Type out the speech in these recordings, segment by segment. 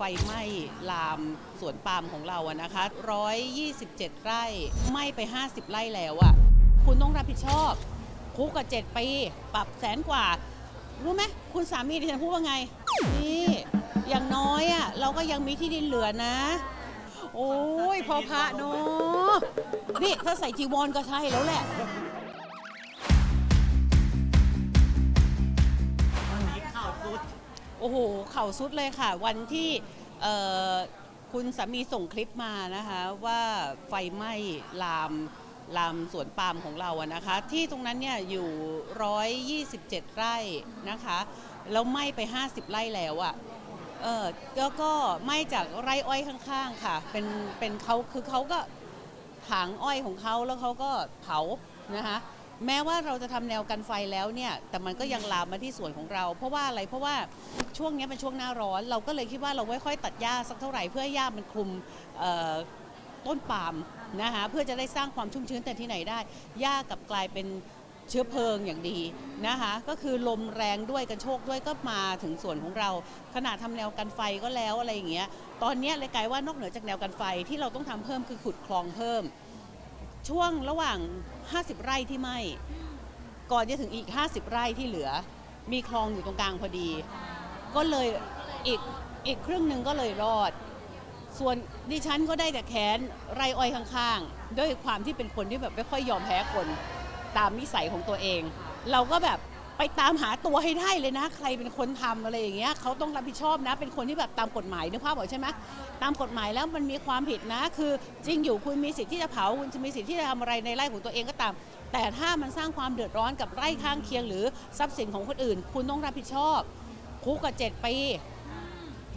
ไฟไหม้ลามสวนปาล์มของเราอะนะคะ 127 ไร่ไหม้ไป 50 ไร่แล้วอะคุณต้องรับผิดชอบ คุกกับ7ปี ปรับแสนกว่า รู้ไหมคุณสามีดิฉันพูดว่าไง นี่ อย่างน้อยอะเราก็ยังมีที่ดินเหลือนะ โอ้ยพอพระเนาะนี่ ถ้าใส่จีวรก็ใช่แล้วแหละ อ้โห เข่าสุดเลยค่ะ วันที่คุณสามีส่งคลิปมานะคะว่าไฟไหม้ลามลามสวนปาล์มของเราอะนะคะ ที่ตรงนั้นเนี่ยอยู่ 127 ไร่นะคะแล้วไหม้ไป 50 ไร่แล้วอะเออแล้วก็ไหม้จากไร่อ้อยข้างๆค่ะ เป็นเป็นเขาคือเขาก็ถางอ้อยของเขาแล้วเขาก็เผานะคะ แม้ว่าเราจะทำแนวกันไฟแล้วเนี่ย แต่มันก็ยังลามมาที่สวนของเรา เพราะว่าอะไรเพราะว่าช่วงนี้เป็นช่วงหน้าร้อน เราก็เลยคิดว่าเราไม่ค่อยตัดหญ้าสักเท่าไหร่เพื่อหญ้ามันคลุมต้นปาล์มนะคะเพื่อจะได้สร้างความชุ่มชื้นแต่ที่ไหนได้หญ้ากับกลายเป็นเชื้อเพลิงอย่างดีนะคะก็คือลมแรงด้วยกันโชกด้วยก็มาถึงส่วนของเรา ขนาดทำแนวกันไฟก็แล้วอะไรอย่างเงี้ยตอนนี้เลยกลายว่านอกเหนือจากแนวกันไฟที่เราต้องทำเพิ่มคือขุดคลองเพิ่ม ช่วงระหว่าง 50 ไร่ที่ไหม้ก่อนจะถึงอีก 50 ไร่ที่เหลือ มีคลองอยู่ตรงกลางพอดี ก็เลยอีกอีกครึ่งหนึ่งก็เลยรอด ส่วนดิฉันก็ได้แต่แค้นไรอ้อยข้างๆ ด้วยความที่เป็นคนที่แบบไม่ค่อยยอมแพ้คนตามนิสัยของตัวเอง เราก็แบบ ไปตามหาตัวให้ได้เลยนะ ใครเป็นคนทำอะไรอย่างเงี้ยเขาต้องรับผิดชอบนะ เป็นคนที่แบบตามกฎหมายนึกภาพออกใช่ไหมตามกฎหมายแล้วมันมีความผิดนะ คือจริงอยู่คุณมีสิทธิ์ที่จะเผาคุณจะมีสิทธิ์ที่จะทำอะไรในไร่ของตัวเองก็ตาม แต่ถ้ามันสร้างความเดือดร้อนกับไร่ข้างเคียง หรือทรัพย์สินของคนอื่น คุณต้องรับผิดชอบคุกกับเจ็ดปี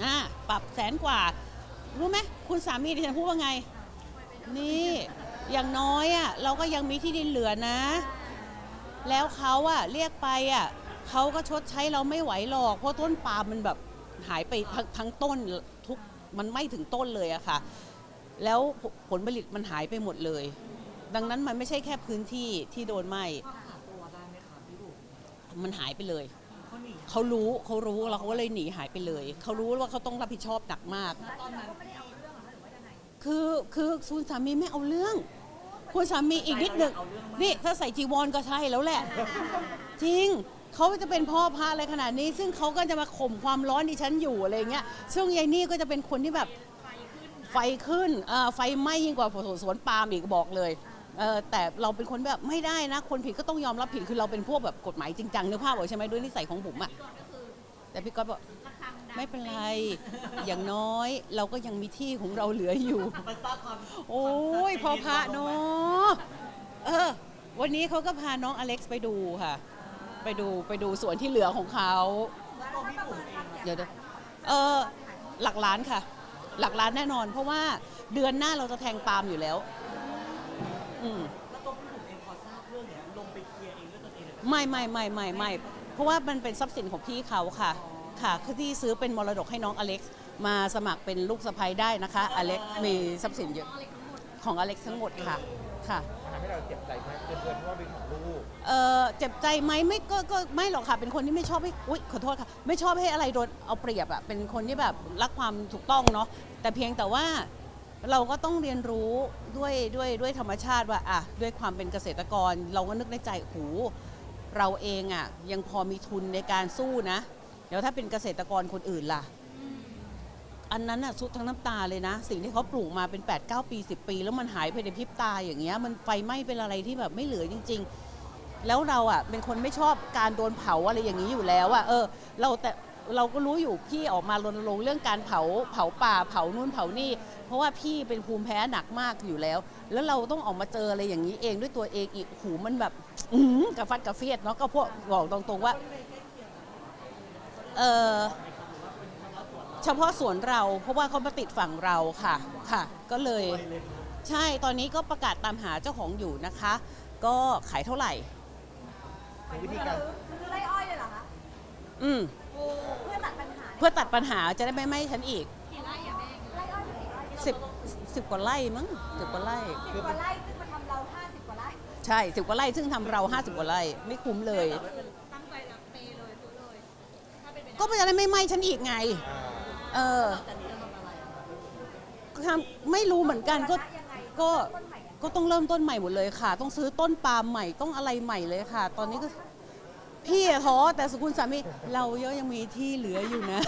อ่าปรับแสนกว่ารู้ไหมคุณสามีดิฉันพูดว่าไง นี่อย่างน้อยอะเราก็ยังมีที่ดินเหลือนะ แล้วเขาอะเรียกไปอะเขาก็ชดใช้เราไม่ไหวหรอก เพราะต้นปาล์มมันแบบหายไปทั้งทั้งต้นทุกมันไม่ถึงต้นเลยอะค่ะ แล้วผผลผลิตมันหายไปหมดเลย ดังนั้นมันไม่ใช่แค่พื้นที่ที่โดนไหม้มันหายไปเลยเขารู้เขารู้แล้วเขาก็เลยหนีหายไปเลย เขารู้ว่าเขาต้องรับผิดชอบหนักมาก คือคือคุณสามีไม่เอาเรื่อง คุณสามีอีกนิดหนึ่งนี่ถ้าใส่จีวรก็ใช่แล้วแหละ จริงเขาจะเป็นพ่อพระอะไรขนาดนี้ ซึ่งเขาก็จะมาข่มความร้อนดิฉันอยู่อะไรเงี้ยซึ่งยายนี่ก็จะเป็นคนที่แบบไฟขึ้นเออไฟไหม้ยิ่งกว่าสวนปาล์มอีกบอกเลยแต่เราเป็นคนแบบไม่ได้นะ คนผิดก็ต้องยอมรับผิดคือเราเป็นพวกแบบกฎหมายจริงจังนึกภาพออกใช่ไหมด้วยนิสัยของบุ๋มอะแต่พี่ก๊อตบอก ไม่เป็นไร อย่างน้อยเราก็ยังมีที่ของเราเหลืออยู่โอ้ยพอพระเนาะเออ วันนี้เขาก็พาน้องอเล็กซ์ไปดูค่ะ ไปดูไปดูสวนที่เหลือของเขาเดี๋ยวเดี๋ยวเออหลักล้านค่ะ หลักล้านแน่นอน เพราะว่าเดือนหน้าเราจะแทงปาล์มอยู่แล้ว อืม แล้วตัวพี่บุ๋มเองพอทราบเรื่องเนี้ยลงไปเคลียร์เองด้วยตนเองเลยไม่ไม่ไม่ไม่ไม่เพราะว่ามันเป็นทรัพย์สินของพี่เขาค่ะค่ะ คือที่ซื้อเป็นมรดกให้น้องอเล็กซ์มาสมัครเป็นลูกสะใภ้ได้นะคะ อเล็กซ์มีทรัพย์สินเยอะของอเล็กซ์ทั้งหมดค่ะค่ะ ทำให้เราเจ็บใจไหมเกินๆเพราะว่าเป็นของลูก เออเจ็บใจไหมไม่ก็ก็ไม่หรอกค่ะ เป็นคนที่ไม่ชอบให้อุ้ยขอโทษค่ะ ไม่ชอบให้อะไรโดนเอาเปรียบอะเป็นคนที่แบบรักความถูกต้องเนาะแต่เพียงแต่ว่าเราก็ต้องเรียนรู้ด้วยด้วยด้วยธรรมชาติว่าอะด้วยความเป็นเกษตรกร เราก็นึกในใจหูเราเองอะยังพอมีทุนในการสู้นะ เดี๋ยวถ้าเป็นเกษตรกรคนอื่นล่ะ อันนั้นน่ะสุดทั้งน้ำตาเลยนะ สิ่งที่เขาปลูกมาเป็น 8 9 ปี 10 ปี แล้วมันหายไปในพริบตาอย่างเงี้ยมันไฟไหม้เป็นอะไรที่แบบไม่เหลือจริง ๆ แล้วเราอะเป็นคนไม่ชอบการโดนเผาอะไรอย่างนี้อยู่แล้วอะเออ เราแต่เราก็รู้อยู่พี่ออกมารณรงค์เรื่องการเผาเผาป่าเผานู่นเผานี่ เพราะว่าพี่เป็นภูมิแพ้หนักมากอยู่แล้ว แล้วเราต้องออกมาเจออะไรอย่างนี้เองด้วยตัวเองอีกหูมันแบบอื้อหือกระฟัดกระเฟียดเนาะก็พวกบอกตรงๆว่า เออเฉพาะสวนเราเพราะว่าเขามาติดฝั่งเราค่ะค่ะ ก็เลยใช่ตอนนี้ก็ประกาศตามหาเจ้าของอยู่นะคะ ก็ขายเท่าไหร่ในวิธีการ คือไล่อ้อยเลยเหรอคะอืมโอ้เพื่อตัดปัญหาเพื่อตัดปัญหาจะได้ไม่ไหม้ฉันอีกกี่ไร่อะแม่ไล่อ้อยหรือกี่ไร่สิบสิบกว่าไร่มั้งสิบกว่าไร่ สิบกว่าไร่ซึ่งมาทำเราห้าสิบกว่าไร่ใช่สิบกว่าไร่ซึ่งทำเราห้าสิบกว่าไร่ไม่คุ้มเลย ตั้งใจจะเปย์เลยซื้อเลยถ้าเป็นไปได้ก็จะได้ไม่ไหม้ฉันอีกไงอ่าเออแต่นี้เราทำไม่รู้เหมือนกันก็ยังไงก็ต้นใหม่อะก็ต้องเริ่มต้นใหม่หมดเลยค่ะ ต้องซื้อต้นปาล์มใหม่ต้องอะไรใหม่เลยค่ะ ตอนนี้ก็พี่อะท้อแต่สกุลสามีเราเยอะยังมีที่เหลืออยู่นะ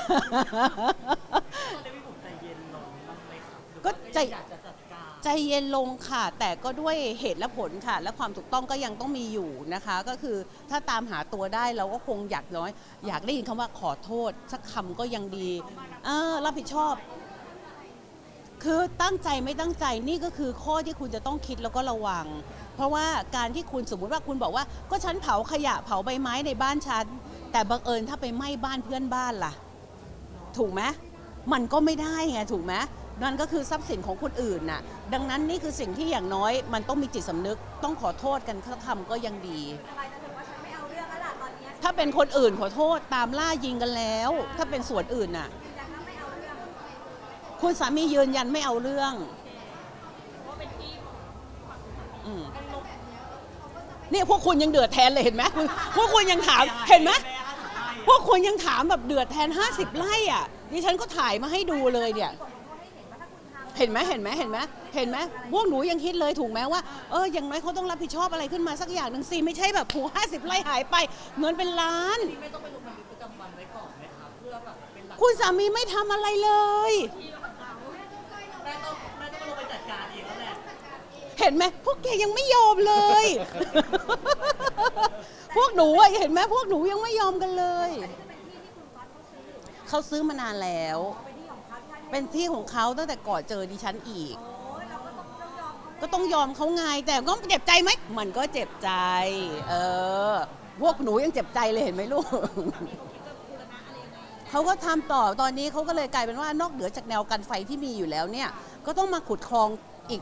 ตอนนี้พี่ผมใจเย็นลงบ้างไหมครับหรือว่าก็ใจ จะจัดการใจเย็นลงค่ะ แต่ก็ด้วยเหตุและผลค่ะ และความถูกต้องก็ยังต้องมีอยู่นะคะ ก็คือถ้าตามหาตัวได้เราก็คงอยากน้อย อยากได้ยินคำว่าขอโทษ สักคำก็ยังดีเออรับผิดชอบ คือตั้งใจไม่ตั้งใจนี่ก็คือข้อที่คุณจะต้องคิดแล้วก็ระวัง เพราะว่าการที่คุณสมมุติว่าคุณบอกว่า ก็ฉันเผาขยะเผาใบไม้ในบ้านฉัน แต่บังเอิญถ้าไปไหม้บ้านเพื่อนบ้านล่ะ ถูกไหมมันก็ไม่ได้ไงถูกไหม นั่นก็คือทรัพย์สินของคนอื่นน่ะ ดังนั้นนี่คือสิ่งที่อย่างน้อยมันต้องมีจิตสำนึก ต้องขอโทษกันสักคำก็ยังดีสบายใจถึงว่าฉันไม่เอาเรื่องแล้วล่ะตอนเนี้ยถ้าเป็นคนอื่นขอโทษตามล่ายิงกันแล้ว ถ้าเป็นส่วนอื่นน่ะยืนยันว่าไม่เอาเรื่องคุณสามียืนยันไม่เอาเรื่องอืมนี่พวกคุณยังเดือดแทนเลยเห็นไหมคุณพวกคุณยังถามเห็นไหมแม่ห้าสิบไร่พวกคุณยังถามแบบเดือดแทน 50ไร่อะดิฉันก็ถ่ายมาให้ดูเลยเนี่ย เห็นไหมเห็นไหมเห็นไหมเห็นไหมพวกหนูยังคิดเลยถูกไหมว่าเอออย่างน้อยเขาต้องรับผิดชอบอะไรขึ้นมาสักอย่างหนึ่งสิไม่ใช่แบบผูห้าสิบไร่หายไปเงินเป็นล้านพี่ไม่ต้องไปลงบันทึกประจำวันไว้ก่อนไหมครับเพื่อแบบเป็นหลักคุณสามีไม่ทำอะไรเลย แม่ต้องแม่ต้องลงไปจัดการเองแล้วแหละเห็นไหมพวกแกยังไม่ยอมเลย พวกหนูอะเห็นไหมพวกหนูยังไม่ยอมกันเลย เขาซื้อมานานแล้ว เป็นที่ของเขาตั้งแต่ก่อนเจอดิฉันอีก ก็ต้องยอมเขาไงแต่ก็เจ็บใจไหมมันก็เจ็บใจ เออพวกหนูยังเจ็บใจเลยเห็นไหมลูกเขาก็ทำต่อตอนนี้เขาก็เลยกลายเป็นว่านอกเหนือจากแนวกันไฟที่มีอยู่แล้วเนี่ย ก็ต้องมาขุดคลองอีก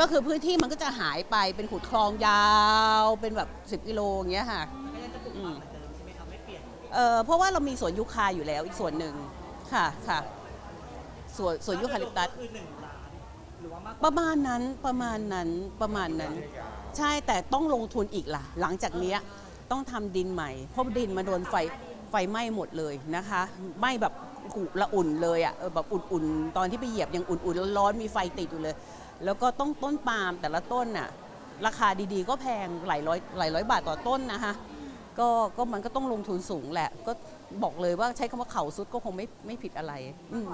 ก็คือพื้นที่มันก็จะหายไปเป็นขุดคลองยาวเป็นแบบ 10 กิโลอย่างเงี้ยค่ะก็ยังจะปลูกป่าเหมือนเดิมใช่ไหมครับไม่เปลี่ยนเอ่อเพราะว่าเรามีสวนยูคาอยู่แล้วอีกส่วนหนึ่งค่ะค่ะ สวนสวนยูคาลิปตัสก็คือหนึ่งล้านหรือว่ามากกว่าประมาณนั้นประมาณนั้นประมาณนั้น ใช่แต่ต้องลงทุนอีกล่ะ หลังจากเนี้ยต้องทำดินใหม่เพราะดินมาโดนไฟไฟไหม้หมดเลยนะคะไหม้แบบกุละอุ่นเลยอะ่ะเออแบบอุ่นๆ ตอนที่ไปเหยียบยังอุ่นๆร้อนๆมีไฟติดอยู่เลย แล้วก็ต้องต้นปาล์มแต่ละต้นน่ะราคาดีๆ ก็แพงหลายร้อยหลายร้อยบาทต่อต้นนะคะก็ก็มันก็ต้องลงทุนสูงแหละ ก็บอกเลยว่าใช้คำว่าเข่าสุดก็คงไม่ไม่ผิดอะไรอืม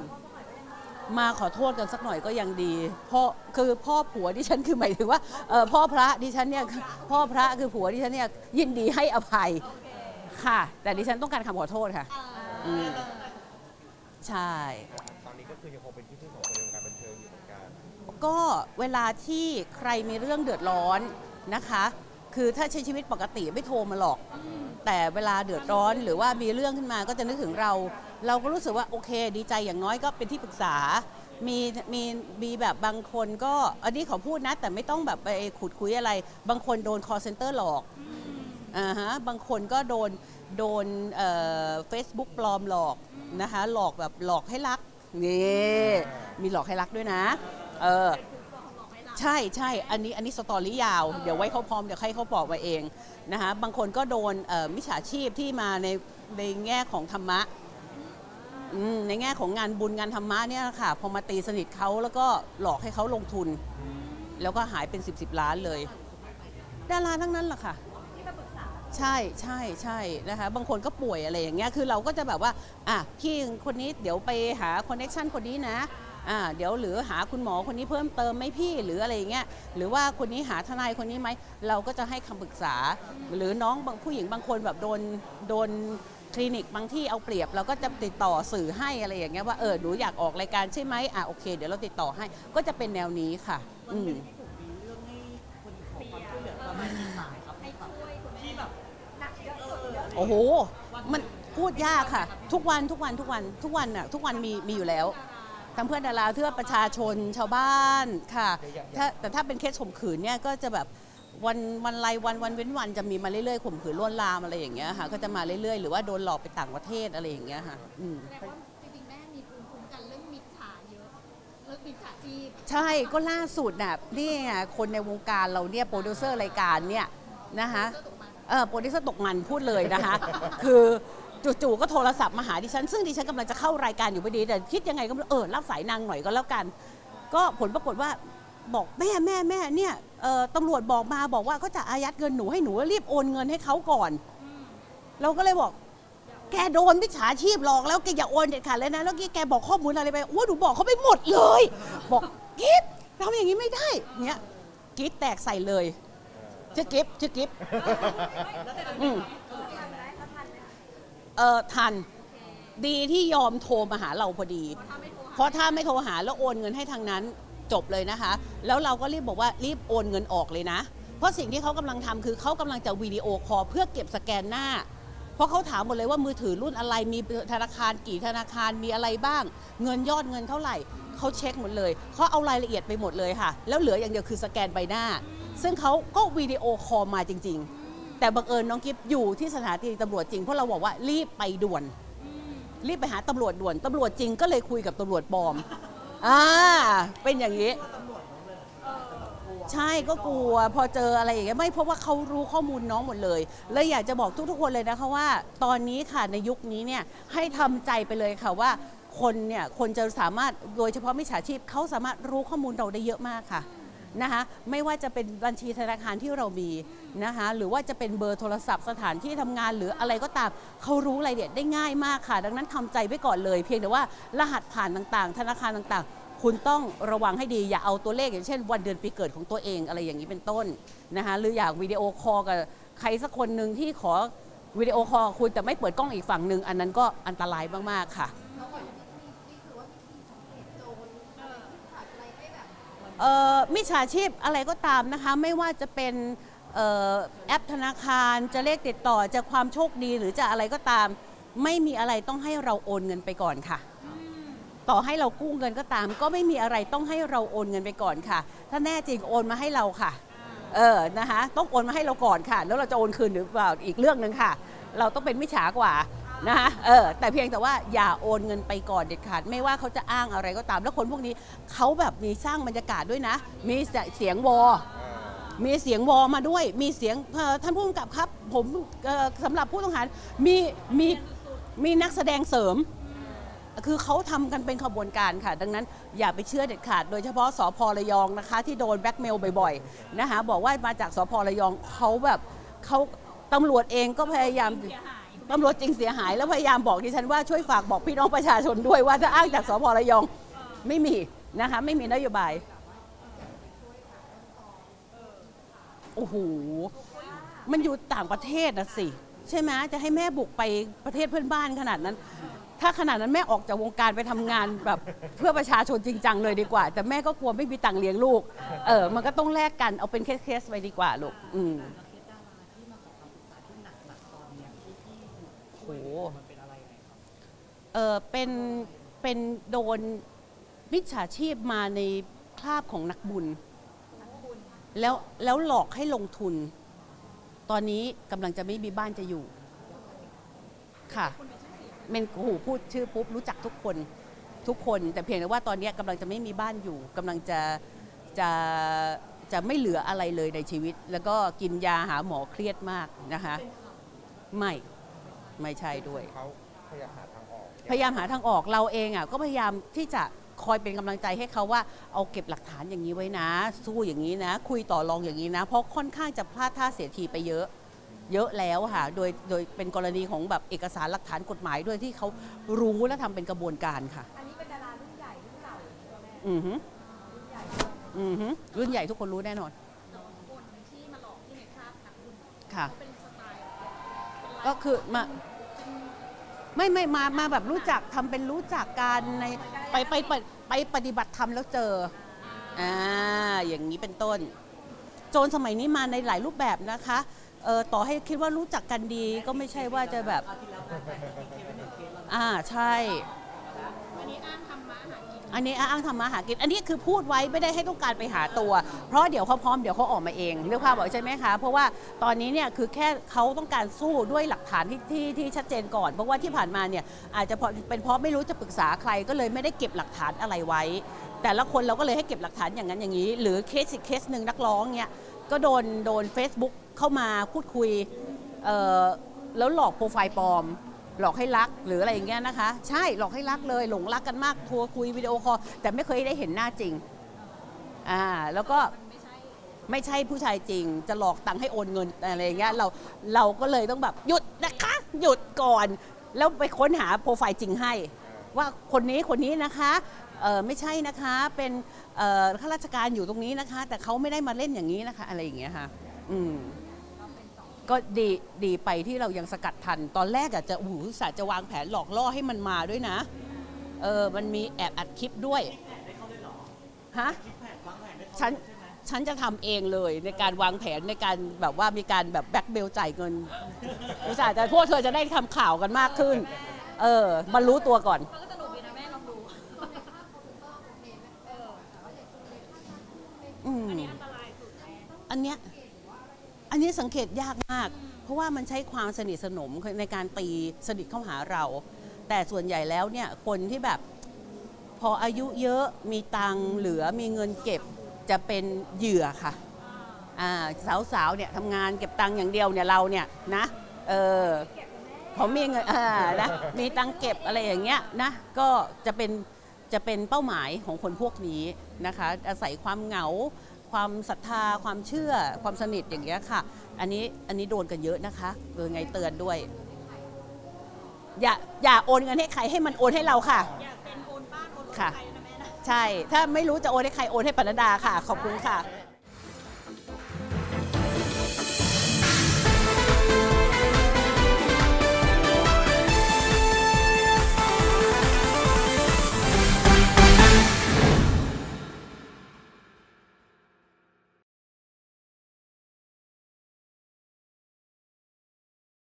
มาขอโทษกันสักหน่อยก็ยังดีพ่อคือพ่อผัวดิฉันคือหมายถึงว่าเอ่อพ่อพระดิฉันเนี่ยพ่อพระคือผัวดิฉันเนี่ยยินดีให้อภัยค่ะ แต่ดิฉันต้องการคำขอโทษค่ะอืมใช่ตอนนี้ก็คือยังคงเป็นที่พึ่งของคนในวงการบันเทิงอยู่เหมือนกันก็เวลาที่ใครมีเรื่องเดือดร้อนนะคะ คือถ้าใช้ชีวิตปกติไม่โทรมาหรอก แต่เวลาเดือดร้อนหรือว่ามีเรื่องขึ้นมาก็จะนึกถึงเรา เราก็รู้สึกว่าโอเค ดีใจอย่างน้อยก็เป็นที่ปรึกษา มีมีมีแบบบางคนก็อันนี้ขอพูดนะ แต่ไม่ต้องแบบไปขุดคุยอะไร บางคนโดน call center หลอกอ่าฮะบางคนก็โดนโดนเฟซบุ๊กปลอมหลอกนะคะหลอกแบบหลอกให้รักนี่มีหลอกให้รักด้วยนะเออใช่ใช่อันนี้อันนี้สตอรี่ยาว เดี๋ยวไว้เขาพร้อมเดี๋ยวให้เขาบอกมาเองนะคะบางคนก็โดนมิจฉาชีพที่มาในในแง่ของธรรมะ อืมในแง่ของงานบุญงานธรรมะเนี่ยค่ะ พอมาตีสนิทเขาแล้วก็หลอกให้เขาลงทุน แล้วก็หายเป็น 10บสล้านเลยดาราทั้งนั้นแหละค่ะ ใช่ใช่ใช่นะคะ บางคนก็ป่วยอะไรอย่างเงี้ยคือเราก็จะแบบว่าอะพี่คนนี้เดี๋ยวไปหาคอนเน c t ชันคนนี้นะอ่าเดี๋ยวหรือหาคุณหมอคนนี้เพิ่มเติมไหมพี่หรืออะไรอย่างเงี้ยหรือว่าคนนี้หาทนายคนนี้ไหมเราก็จะให้คำปรึกษา หรือน้องบางผู้หญิงบางคนแบบโดนโดน คลินิกบางที่เอาเปรียบเราก็จะติดต่อสื่อให้อะไรอย่างเงี้ยว่าเออหนูอยากออกรายการใช่ไหมอะโอเค เดี๋ยวเราติดต่อให้ก็จะเป็นแนวนี้ค่ะมันอืมเป็นที่ผมมีเรื่องให้คนขอความช่วยเหลือประมาณกี่สายครับให้แบบที่แบบหนักเยอะสุดเยอะโอ้โห มันพูดยากค่ะ ทุกวันทุกวันทุกวันทุกวันน่ะทุกวันมีมีอยู่แล้วทั้งเพื่อนดาราเพื่อประชาชนชาวบ้านค่ะถ้าแต่ถ้าเป็นเคสข่มขืนเนี่ยก็จะแบบ วันวันรายวันวันเว้นวันจะมีมาเรื่อยๆข่มขืนลวนลามอะไรอย่างเงี้ยค่ะก็จะมาเรื่อยๆ หรือว่าโดนหลอกไปต่างประเทศอะไรอย่างเงี้ยค่ะอืม แสดงว่าจริงๆแม่มีภูมิคุ้มกันเรื่องมิจฉาเยอะ เรื่องมิจฉาชีพ ใช่ก็ล่าสุดน่ะนี่ไงคนในวงการเราเนี่ยโปรดิวเซอร์รายการเนี่ยนะคะเสื้อตกมันเออโปรดิวเซอร์ตกมันพูดเลยนะคะ คือจู่ๆก็โทรศัพท์มาหาดิฉัน ซึ่งดิฉันกำลังจะเข้ารายการอยู่พอดีแต่คิดยังไงก็ไม่รู้เออรับสายนางหน่อยก็แล้วกัน ก็ผลปรากฏว่าบอกแม่แม่แม่เนี่ย เอ่อตำรวจบอกมาบอกว่าเขาจะอายัดเงินหนูให้หนูรีบโอนเงินให้เขาก่อน เราก็เลยบอก แกโดนมิจฉาชีพหลอกแล้วแกอย่าโอนเด็ดขาดเลยนะ แล้วแกบอกข้อมูลอะไรไปโอ้หนูบอกเขาไปหมดเลย บอกกิฟทำอย่างนี้ไม่ได้เงี้ยกิฟแตกใส่เลยชื่อกิฟชื่อกิฟอืมเออทันดีที่ยอมโทรมาหาเราพอดี เพราะถ้าไม่โทรหาแล้วโอนเงินให้ทางนั้น จบเลยนะคะ แล้วเราก็รีบบอกว่ารีบโอนเงินออกเลยนะ เพราะสิ่งที่เขากำลังทำคือเขากำลังจะวิดีโอคอลเพื่อเก็บสแกนหน้า เพราะเขาถามหมดเลยว่ามือถือรุ่นอะไรมีธนาคารกี่ธนาคารมีอะไรบ้าง เงินยอดเงินเท่าไหร่เขาเช็คหมดเลยเขาเอารายละเอียดไปหมดเลยค่ะ แล้วเหลืออย่างเดียวคือสแกนใบหน้า ซึ่งเขาก็วิดีโอคอลมาจริง ๆ แต่บังเอิญน้องกิฟอยู่ที่สถานีตำรวจจริงเพราะเราบอกว่ารีบไปด่วน รีบไปหาตำรวจด่วนตำรวจจริงก็เลยคุยกับตำรวจปลอม อ่าเป็นอย่างนี้ ใช่ก็กลัวพอเจออะไรอย่างเงี้ยไม่เพราะว่าเขารู้ข้อมูลน้องหมดเลยเลยอยากจะบอกทุกๆคนเลยนะคะว่า ตอนนี้ค่ะในยุคนี้เนี่ยให้ทำใจไปเลยค่ะว่าคนเนี่ยคนจะสามารถโดยเฉพาะมิจฉาชีพเขาสามารถรู้ข้อมูลเราได้เยอะมากค่ะ นะคะไม่ว่าจะเป็นบัญชีธนาคารที่เรามีนะคะหรือว่าจะเป็นเบอร์โทรศัพท์สถานที่ทำงานหรืออะไรก็ตามเขารู้รายละเอียดได้ง่ายมากค่ะ ดังนั้นทำใจไว้ก่อนเลย เพียงแต่ว่ารหัสผ่านต่างๆ ธนาคารต่างๆ คุณต้องระวังให้ดีอย่าเอาตัวเลขอย่างเช่น วันเดือนปีเกิดของตัวเองอะไรอย่างนี้เป็นต้นนะคะหรืออยากวิดีโอคอลกับใครสักคนหนึ่งที่ขอวิดีโอคอลคุณแต่ไม่เปิดกล้องอีกฝั่งหนึ่งอันนั้นก็อันตรายมากๆค่ะ เอ่อมิจฉาชีพอะไรก็ตามนะคะ ไม่ว่าจะเป็นเอ่อแอปธนาคารจะเลขติดต่อจะความโชคดีหรือจะอะไรก็ตาม ไม่มีอะไรต้องให้เราโอนเงินไปก่อนค่ะ ต่อให้เรากู้เงินก็ตาม ก็ไม่มีอะไรต้องให้เราโอนเงินไปก่อนค่ะ ถ้าแน่จริงโอนมาให้เราค่ะ เออ นะคะ ต้องโอนมาให้เราก่อนค่ะ แล้วเราจะโอนคืนหรือเปล่าอีกเรื่องหนึ่งค่ะ เราต้องเป็นมิจฉากว่า นะคะเออแต่เพียงแต่ว่าอย่าโอนเงินไปก่อนเด็ดขาด ไม่ว่าเขาจะอ้างอะไรก็ตาม แล้วคนพวกนี้เขาแบบมีสร้างบรรยากาศด้วยนะ มีเสียงวอมีเสียงวอมาด้วย มีเสียงท่านผู้กำกับครับ ผมสำหรับผู้ต้องหา มีมีมีนักแสดงเสริม คือเขาทำกันเป็นขบวนการค่ะ ดังนั้นอย่าไปเชื่อเด็ดขาด โดยเฉพาะสพระยองนะคะ ที่โดนแบล็กเมลบ่อยๆนะคะบอกว่ามาจากสพระยองเขาแบบเขาตำรวจเองก็พยายาม ตำรวจจริงเสียหายแล้วพยายามบอกดิฉันว่าช่วยฝากบอกพี่น้องประชาชนด้วยว่าถ้าอ้างจากสพระยองไม่มีนะคะไม่มีนโยบายโอ้โหมันอยู่ต่างประเทศนะสิ ใช่ไหมจะให้แม่บุกไปประเทศเพื่อนบ้านขนาดนั้น ถ้าขนาดนั้นแม่ออกจากวงการไปทำงานแบบเพื่อประชาชนจริงจังเลยดีกว่า แต่แม่ก็กลัวไม่มีตังค์เลี้ยงลูก เออ มันก็ต้องแลกกันเอาเป็นเคสๆไปดีกว่าลูก อืม โหมันเป็นอะไรยังไงครับเออเป็นเป็นโดนมิจฉาชีพมาในคราบของนักบุญ แล้วแล้วหลอกให้ลงทุน ตอนนี้กำลังจะไม่มีบ้านจะอยู่ ค่ะเมนโอ้โหพูดชื่อปุ๊บรู้จักทุกคนทุกคน แต่เพียงแต่ว่าตอนนี้กำลังจะไม่มีบ้านอยู่กำลังจะจะจะไม่เหลืออะไรเลยในชีวิต แล้วก็กินยาหาหมอเครียดมากนะคะ ไม่ ไม่ใช่ด้วย เขาพยายามหาทางออกพยายามหาทางออกเราเองอะก็พยายามที่จะคอยเป็นกำลังใจให้เขาว่าเอาเก็บหลักฐานอย่างนี้ไว้นะ สู้อย่างนี้นะ คุยต่อรองอย่างนี้นะ เพราะค่อนข้างจะพลาดท่าเสียทีไปเยอะ เยอะแล้วค่ะโดยโดยเป็นกรณีของแบบเอกสารหลักฐานกฎหมายด้วยที่เขารู้และทำเป็นกระบวนการค่ะ อันนี้เป็นดารารุ่นใหญ่รุ่นเก่าอย่างนี้ป่ะแม่อือฮึรุ่นใหญ่อือฮึรุ่นใหญ่ทุกคนรู้แน่นอนคนที่มาหลอกที่ในคราบนักบุญค่ะ เขาเป็นสไตล์อะไร ก็คือมาไม่ไม่มามาแบบรู้จักทำเป็นรู้จักกันในไปไปไปไปปฏิบัติธรรมแล้วเจออ่าอย่างนี้เป็นต้น โจรสมัยนี้มาในหลายรูปแบบนะคะเออต่อให้คิดว่ารู้จักกันดีก็ไม่ใช่ว่าจะแบบอาทิตย์แล้วผ่านไปแต่มีเคสเป็นหนึ่งเคสแล้วนะอ่าใช่ อันนี้อ้างทำมาหากิน อันนี้อ้างทำมาหากิน อันนี้คือพูดไว้ไม่ได้ให้ต้องการไปหาตัว เพราะเดี๋ยวเขาพร้อมเดี๋ยวเขาออกมาเองเรื่องภาพบอกใช่ไหมคะ เพราะว่าตอนนี้เนี่ยคือแค่เขาต้องการสู้ด้วยหลักฐานที่ที่ที่ชัดเจนก่อน เพราะว่าที่ผ่านมาเนี่ยอาจจะเพราะเป็นเพราะไม่รู้จะปรึกษาใครก็เลยไม่ได้เก็บหลักฐานอะไรไว้ แต่ละคนเราก็เลยให้เก็บหลักฐานอย่างนั้นอย่างนี้ หรือเคสอีกเคสหนึ่งนักร้องเนี่ยก็โดนโดน Facebook เข้ามาพูดคุยแล้วหลอกโปรไฟล์ปลอม หลอกให้รักหรืออะไรอย่างเงี้ยนะคะ ใช่หลอกให้รักเลยหลงรักกันมากโทรคุยวิดีโอคอลแต่ไม่เคยได้เห็นหน้าจริงอ่าแล้วก็ไม่ใช่ผู้ชายจริง จะหลอกตังค์ให้โอนเงินอะไรอย่างเงี้ยเราเราก็เลยต้องแบบหยุดนะคะ หยุดก่อน แล้วไปค้นหาโปรไฟล์จริงให้ ว่าคนนี้คนนี้นะคะเออไม่ใช่นะคะเป็นข้าราชการอยู่ตรงนี้นะคะ แต่เขาไม่ได้มาเล่นอย่างนี้นะคะ อะไรอย่างเงี้ยค่ะ อืม ก็ดีดีไปที่เรายังสกัดทัน ตอนแรกอะจะอู้หูสาจะวางแผนหลอกล่อให้มันมาด้วยนะ เออ มันมีแอบอัดคลิปด้วยฮะฉันฉันจะทำเองเลยในการวางแผนในการแบบว่ามีการแบบแบ็กเบลจ่ายเงินอุตส่าห์แต่พวกเธอจะได้ทำข่าวกันมากขึ้น เออ มันรู้ตัวก่อนมันก็สนุกดีนะแม่ลองดูอืมอันเนี้ย อันนี้สังเกตยากมาก เพราะว่ามันใช้ความสนิทสนมในการตีสนิทเข้าหาเรา แต่ส่วนใหญ่แล้วเนี่ยคนที่แบบพออายุเยอะมีตังเหลือมีเงินเก็บจะเป็นเหยื่อค่ะอ่าสาวๆเนี่ยทำงานเก็บตังอย่างเดียวเนี่ยเราเนี่ยนะเออเขามีเงินอ่านะมีตังเก็บอะไรอย่างเงี้ยนะก็จะเป็นจะเป็นเป้าหมายของคนพวกนี้นะคะ อาศัยความเหงา ความศรัทธาความเชื่อความสนิทอย่างเงี้ยค่ะ อันนี้อันนี้โดนกันเยอะนะคะเออไงเตือนด้วย อย่าอย่าโอนเงินให้ใครให้มันโอนให้เราค่ะ อยากเป็นโอนบ้านโอนรถค่ะใครนะแม่นะ ใช่ ถ้าไม่รู้จะโอนให้ใครโอนให้ปนดดาค่ะ ขอบคุณค่ะ